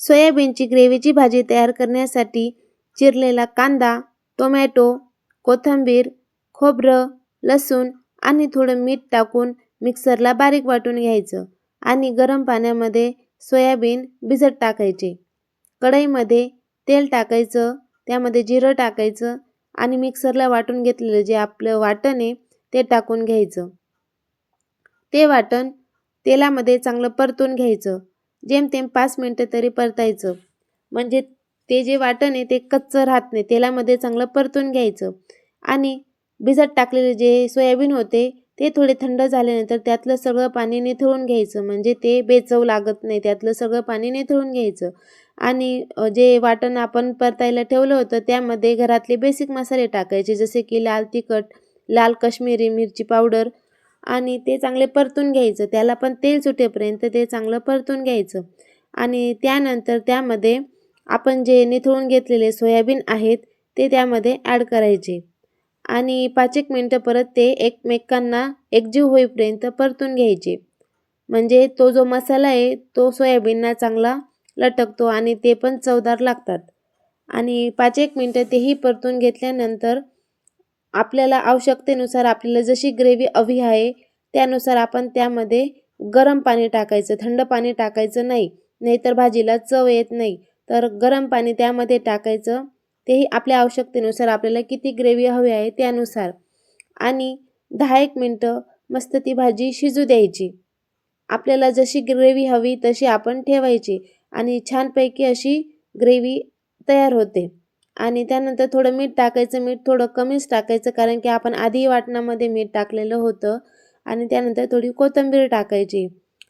सोयाबीनची ग्रेव्हीची भाजी तयार करण्यासाठी चिरलेला कांदा टोमॅटो कोथिंबीर खोबरं लसूण आणि थोडं मीठ टाकून मिक्सरला बारीक वाटून घ्यायचं आणि गरम पाण्यामध्ये सोयाबीन भिजत टाकायचे. कढईमध्ये तेल टाकायचं त्यामध्ये जिरं टाकायचं आणि मिक्सरला वाटून घेतलेलं जे आपलं वाटण आहे ते टाकून घ्यायचं. ते वाटण तेलामध्ये चांगलं परतून घ्यायचं. जेमतेम पाच मिनटं तरी परतायचं. म्हणजे ते जे वाटण आहे ते कच्चं राहत नाही. तेलामध्ये चांगलं परतून घ्यायचं. आणि भिजत टाकलेले जे सोयाबीन होते ते थोडे थंड झाल्यानंतर त्यातलं सगळं पाणी निथळून घ्यायचं. म्हणजे ते बेचव लागत नाही. त्यातलं सगळं पाणी निथळून घ्यायचं. आणि जे वाटण आपण परतायला ठेवलं होतं त्यामध्ये घरातले बेसिक मसाले टाकायचे. जसे की लाल तिखट लाल कश्मीरी मिरची पावडर आणि ते चांगले परतून घ्यायचं. त्याला पण तेल सुटेपर्यंत ते चांगलं परतून घ्यायचं. आणि त्यानंतर त्यामध्ये आपण जे निथळून घेतलेले सोयाबीन आहेत ते त्यामध्ये ॲड करायचे. आणि पाच एक मिनटं परत ते एकमेकांना एकजीव होईपर्यंत परतून घ्यायचे. म्हणजे तो जो मसाला आहे तो सोयाबीनना चांगला लटकतो आणि ते पण चवदार लागतात. आणि पाच एक मिनटं तेही परतून घेतल्यानंतर आपल्याला आवश्यकतेनुसार आपल्याला जशी ग्रेव्ही हवी आहे त्यानुसार आपण त्यामध्ये गरम पाणी टाकायचं थंड पाणी टाकायचं नाही. नाहीतर भाजीला चव येत नाही. तर गरम पाणी त्यामध्ये टाकायचं. तेही आपल्या आवश्यकतेनुसार आपल्याला किती ग्रेव्ही हवी आहे त्यानुसार. आणि दहा एक मिनटं मस्त ती भाजी शिजू द्यायची. आपल्याला जशी ग्रेव्ही हवी तशी आपण ठेवायची आणि छानपैकी अशी ग्रेव्ही तयार होते. आणि त्यानंतर थोडं मीठ टाकायचं मीठ थोडं कमीच टाकायचं कारण की आपण आधी वाटणामध्ये मीठ टाकलेलं होतं. आणि त्यानंतर थोडी कोथिंबीर टाकायची.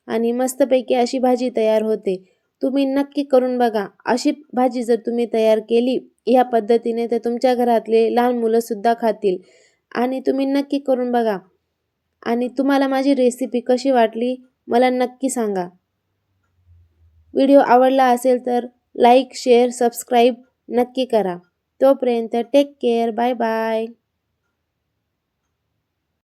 आणि मस्तपैकी अशी भाजी तयार होते. तुम्ही नक्की करून बघा. अशी भाजी जर तुम्ही तयार केली ह्या पद्धतीने तर तुमच्या घरातले लहान मुलंसुद्धा खातील. आणि तुम्ही नक्की करून बघा. आणि तुम्हाला माझी रेसिपी कशी वाटली मला नक्की सांगा. व्हिडिओ आवडला असेल तर लाईक शेअर सबस्क्राईब नक्की करा. तोपर्यंत टेक केअर बाय बाय